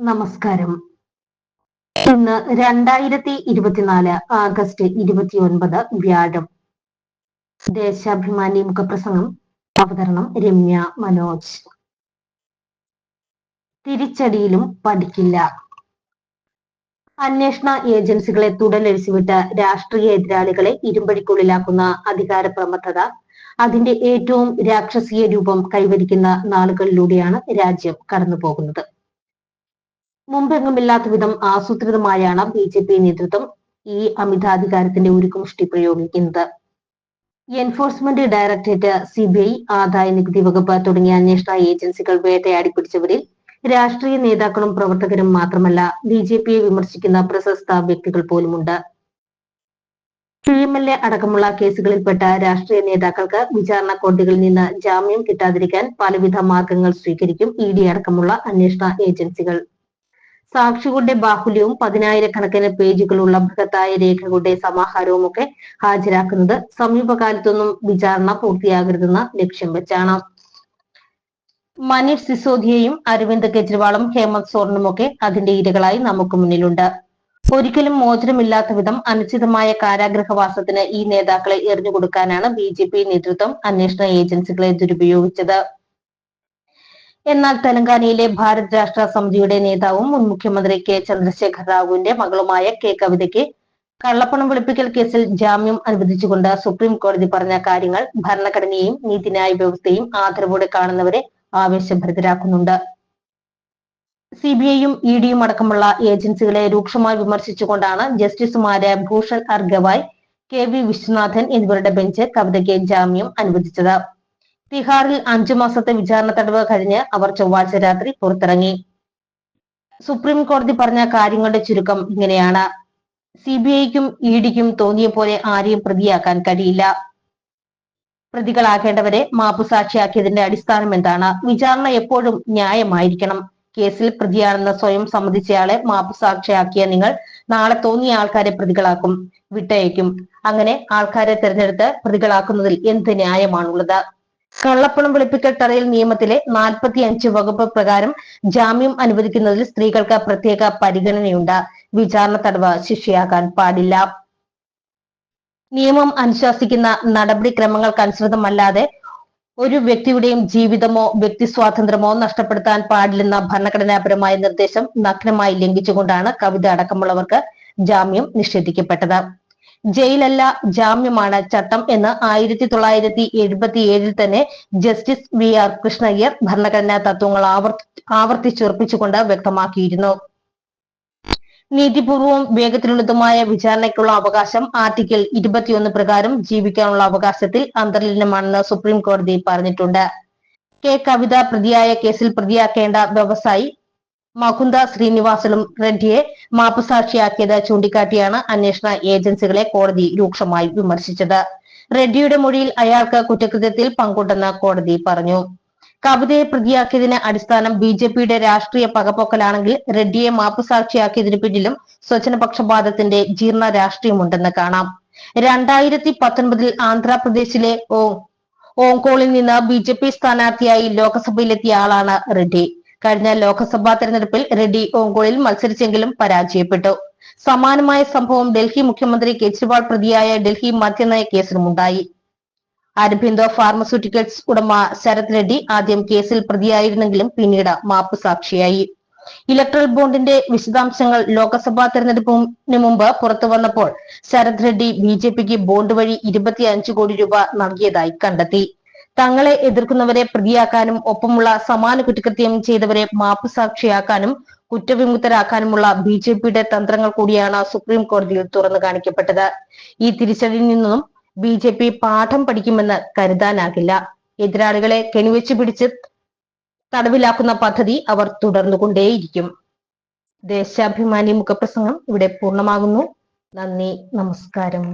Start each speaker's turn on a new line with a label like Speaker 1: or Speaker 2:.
Speaker 1: നമസ്കാരം. ഇന്ന് രണ്ടായിരത്തി ഇരുപത്തിനാല് ആഗസ്റ്റ് ഇരുപത്തിയൊൻപത് വ്യാഴം. ദേശാഭിമാനി മുഖപ്രസംഗം അവതരണം രമ്യ മനോജ്. തിരിച്ചടിയിലും പഠിക്കില്ല അന്വേഷണ ഏജൻസികളെ തുടലഴിച്ചുവിട്ട് രാഷ്ട്രീയ എതിരാളികളെ ഇരുമ്പടിക്കുള്ളിലാക്കുന്ന അധികാര പ്രമത്തത അതിന്റെ ഏറ്റവും രാക്ഷസീയ രൂപം കൈവരിക്കുന്ന നാളുകളിലൂടെയാണ് രാജ്യം കടന്നുപോകുന്നത്. മുമ്പെങ്ങുമില്ലാത്ത വിധം ആസൂത്രിതമായാണ് ബി ജെ പി നേതൃത്വം ഈ അമിതാധികാരത്തിന്റെ ഉരുക്കുമുഷ്ടി പ്രയോഗിക്കുന്നത്. Enforcement directorate C B I ആദായ നികുതി വകുപ്പ് തുടങ്ങിയ അന്വേഷണ ഏജൻസികൾ വേട്ടയാടി പിടിച്ചവരിൽ രാഷ്ട്രീയ നേതാക്കളും പ്രവർത്തകരും മാത്രമല്ല ബി ജെ പിയെ വിമർശിക്കുന്ന പ്രശസ്ത വ്യക്തികൾ പോലുമുണ്ട്. പി എം എൽ എ അടക്കമുള്ള കേസുകളിൽപ്പെട്ട രാഷ്ട്രീയ നേതാക്കൾക്ക് വിചാരണ കോടതികളിൽ നിന്ന് ജാമ്യം കിട്ടാതിരിക്കാൻ പലവിധ മാർഗങ്ങൾ സ്വീകരിക്കും ഇ ഡി അടക്കമുള്ള അന്വേഷണ ഏജൻസികൾ. സാക്ഷികളുടെ ബാഹുല്യവും പതിനായിരക്കണക്കിന് പേജുകളുള്ള ബൃഹത്തായ രേഖകളുടെ സമാഹാരവും ഒക്കെ ഹാജരാക്കുന്നത് സമീപകാലത്തൊന്നും വിചാരണ പൂർത്തിയാകരുതെന്ന ലക്ഷ്യം വെച്ചാണ്. മനീഷ് സിസോദിയയും അരവിന്ദ് കെജ്രിവാളും ഹേമന്ത് സോറിനും ഒക്കെ അതിന്റെ ഇരകളായി നമുക്ക് മുന്നിലുണ്ട്. ഒരിക്കലും മോചനമില്ലാത്ത വിധം അനുചിതമായ കാരാഗ്രഹവാസത്തിന് ഈ നേതാക്കളെ എറിഞ്ഞുകൊടുക്കാനാണ് ബി ജെ പി നേതൃത്വം അന്വേഷണ ഏജൻസികളെ ദുരുപയോഗിച്ചത്. എന്നാൽ തെലങ്കാനയിലെ ഭാരത് രാഷ്ട്ര സമിതിയുടെ നേതാവും മുൻ മുഖ്യമന്ത്രി കെ ചന്ദ്രശേഖർ റാവുവിന്റെ മകളുമായ കെ കവിതയ്ക്ക് കള്ളപ്പണം വെളുപ്പിക്കൽ കേസിൽ ജാമ്യം അനുവദിച്ചുകൊണ്ട് സുപ്രീം കോടതി പറഞ്ഞ കാര്യങ്ങൾ ഭരണഘടനയെയും നീതിന്യായ വ്യവസ്ഥയും ആദരവോടെ കാണുന്നവരെ ആവേശഭരിതരാക്കുന്നുണ്ട്. സി ബി ഐയും ഇ ഡിയും അടക്കമുള്ള ഏജൻസികളെ രൂക്ഷമായി വിമർശിച്ചുകൊണ്ടാണ് ജസ്റ്റിസുമാര് ഭൂഷൺ അർഗവായ് കെ വി വിശ്വനാഥൻ എന്നിവരുടെ ബെഞ്ച് കവിതയ്ക്ക് ജാമ്യം അനുവദിച്ചത്. തിഹാറിൽ അഞ്ചു മാസത്തെ വിചാരണ തടവ് കഴിഞ്ഞ് അവർ ചൊവ്വാഴ്ച രാത്രി പുറത്തിറങ്ങി. സുപ്രീം കോടതി പറഞ്ഞ കാര്യങ്ങളുടെ ചുരുക്കം ഇങ്ങനെയാണ്. സി ബി ഐക്കും ഇ ഡിക്കും തോന്നിയ പോലെ ആരെയും പ്രതിയാക്കാൻ കഴിയില്ല. പ്രതികളാക്കേണ്ടവരെ മാപ്പുസാക്ഷിയാക്കിയതിന്റെ അടിസ്ഥാനം എന്താണ്? വിചാരണ എപ്പോഴും ന്യായമായിരിക്കണം. കേസിൽ പ്രതിയാണെന്ന് സ്വയം സമ്മതിച്ചയാളെ മാപ്പുസാക്ഷിയാക്കിയ നിങ്ങൾ നാളെ തോന്നിയ ആൾക്കാരെ പ്രതികളാക്കും വിട്ടയക്കും. അങ്ങനെ ആൾക്കാരെ തിരഞ്ഞെടുത്ത് പ്രതികളാക്കുന്നതിൽ എന്ത് ന്യായമാണുള്ളത്? കള്ളപ്പണം വെളുപ്പിക്കൽ തടയൽ നിയമത്തിലെ നാൽപ്പത്തി അഞ്ച് വകുപ്പ് പ്രകാരം ജാമ്യം അനുവദിക്കുന്നതിൽ സ്ത്രീകൾക്ക് പ്രത്യേക പരിഗണനയുണ്ട്. വിചാരണ തടവ് ശിക്ഷയാകാൻ പാടില്ല. നിയമം അനുശാസിക്കുന്ന നടപടിക്രമങ്ങൾക്കനുസൃതമല്ലാതെ ഒരു വ്യക്തിയുടെയും ജീവിതമോ വ്യക്തി സ്വാതന്ത്ര്യമോ നഷ്ടപ്പെടുത്താൻ പാടില്ലെന്ന ഭരണഘടനാപരമായ നിർദ്ദേശം നഗ്നമായി ലംഘിച്ചുകൊണ്ടാണ് കവിത അടക്കമുള്ളവർക്ക് ജാമ്യം നിഷേധിക്കപ്പെട്ടത്. ജയിലല്ല ജാമ്യമാണ് ചട്ടം എന്ന് ആയിരത്തി തൊള്ളായിരത്തി എഴുപത്തി ഏഴിൽ തന്നെ ജസ്റ്റിസ് വി ആർ കൃഷ്ണയ്യർ ഭരണഘടനാ തത്വങ്ങൾ ആവർത്തി ആവർത്തിച്ചുറപ്പിച്ചുകൊണ്ട് വ്യക്തമാക്കിയിരുന്നു. നീതിപൂർവവും വേഗത്തിലുള്ളതുമായ വിചാരണയ്ക്കുള്ള അവകാശം ആർട്ടിക്കിൾ ഇരുപത്തിയൊന്ന് പ്രകാരം ജീവിക്കാനുള്ള അവകാശത്തിൽ അന്തർലീനമാണെന്ന് സുപ്രീം കോടതി പറഞ്ഞിട്ടുണ്ട്. കെ. കവിത പ്രതിയായ കേസിൽ പ്രതിയാക്കേണ്ട വ്യവസായി മകുന്ദ ശ്രീനിവാസനും റെഡ്ഡിയെ മാപ്പുസാക്ഷിയാക്കിയത് ചൂണ്ടിക്കാട്ടിയാണ് അന്വേഷണ ഏജൻസികളെ കോടതി രൂക്ഷമായി വിമർശിച്ചത്. റെഡ്ഡിയുടെ മൊഴിയിൽ അയാൾക്ക് കുറ്റകൃത്യത്തിൽ പങ്കുണ്ടെന്ന് കോടതി പറഞ്ഞു. കവിതയെ പ്രതിയാക്കിയതിന് അടിസ്ഥാനം ബി ജെ പിയുടെ രാഷ്ട്രീയ പകപ്പൊക്കലാണെങ്കിൽ റെഡ്ഡിയെ മാപ്പുസാക്ഷിയാക്കിയതിനു പിന്നിലും സ്വജനപക്ഷപാതത്തിന്റെ ജീർണ രാഷ്ട്രീയമുണ്ടെന്ന് കാണാം. രണ്ടായിരത്തി പത്തൊൻപതിൽ ആന്ധ്രാപ്രദേശിലെ ഓങ്കോളിൽ നിന്ന് ബി ജെ പി സ്ഥാനാർത്ഥിയായി ലോക്സഭയിലെത്തിയ ആളാണ് റെഡ്ഡി. കഴിഞ്ഞ ലോക്സഭാ തെരഞ്ഞെടുപ്പിൽ റെഡ്ഡി ഓങ്കോളിൽ മത്സരിച്ചെങ്കിലും പരാജയപ്പെട്ടു. സമാനമായ സംഭവം ഡൽഹി മുഖ്യമന്ത്രി കെജ്രിവാൾ പ്രതിയായ ഡൽഹി മദ്യനയ കേസിലുമുണ്ടായി അരബിന്ദോ ഫാർമസ്യൂട്ടിക്കൽസ് ഉടമ ശരത് റെഡ്ഡി ആദ്യം കേസിൽ പ്രതിയായിരുന്നെങ്കിലും പിന്നീട് മാപ്പ് സാക്ഷിയായി. ഇലക്ട്രൽ ബോണ്ടിന്റെ വിശദാംശങ്ങൾ ലോക്സഭാ തെരഞ്ഞെടുപ്പിന് മുമ്പ് പുറത്തു വന്നപ്പോൾ ശരത് റെഡ്ഡി ബി ജെ പിക്ക് ബോണ്ട് വഴി ഇരുപത്തിയഞ്ച് കോടി രൂപ നൽകിയതായി കണ്ടെത്തി. തങ്ങളെ എതിർക്കുന്നവരെ പ്രതിയാക്കാനും ഒപ്പമുള്ള സമാന കുറ്റകൃത്യം ചെയ്തവരെ മാപ്പുസാക്ഷിയാക്കാനും കുറ്റവിമുക്തരാക്കാനുമുള്ള ബി ജെ പിയുടെ തന്ത്രങ്ങൾ കൂടിയാണ് സുപ്രീം കോടതിയിൽ തുറന്നു കാണിക്കപ്പെട്ടത്. ഈ തിരിച്ചടിയിൽ നിന്നും ബി ജെ പി പാഠം പഠിക്കുമെന്ന് കരുതാനാകില്ല. എതിരാളികളെ കെണിവെച്ച് പിടിച്ച് തടവിലാക്കുന്ന പദ്ധതി അവർ തുടർന്നുകൊണ്ടേയിരിക്കും. ദേശാഭിമാനി മുഖപ്രസംഗം ഇവിടെ പൂർണമാകുന്നു. നന്ദി നമസ്കാരം.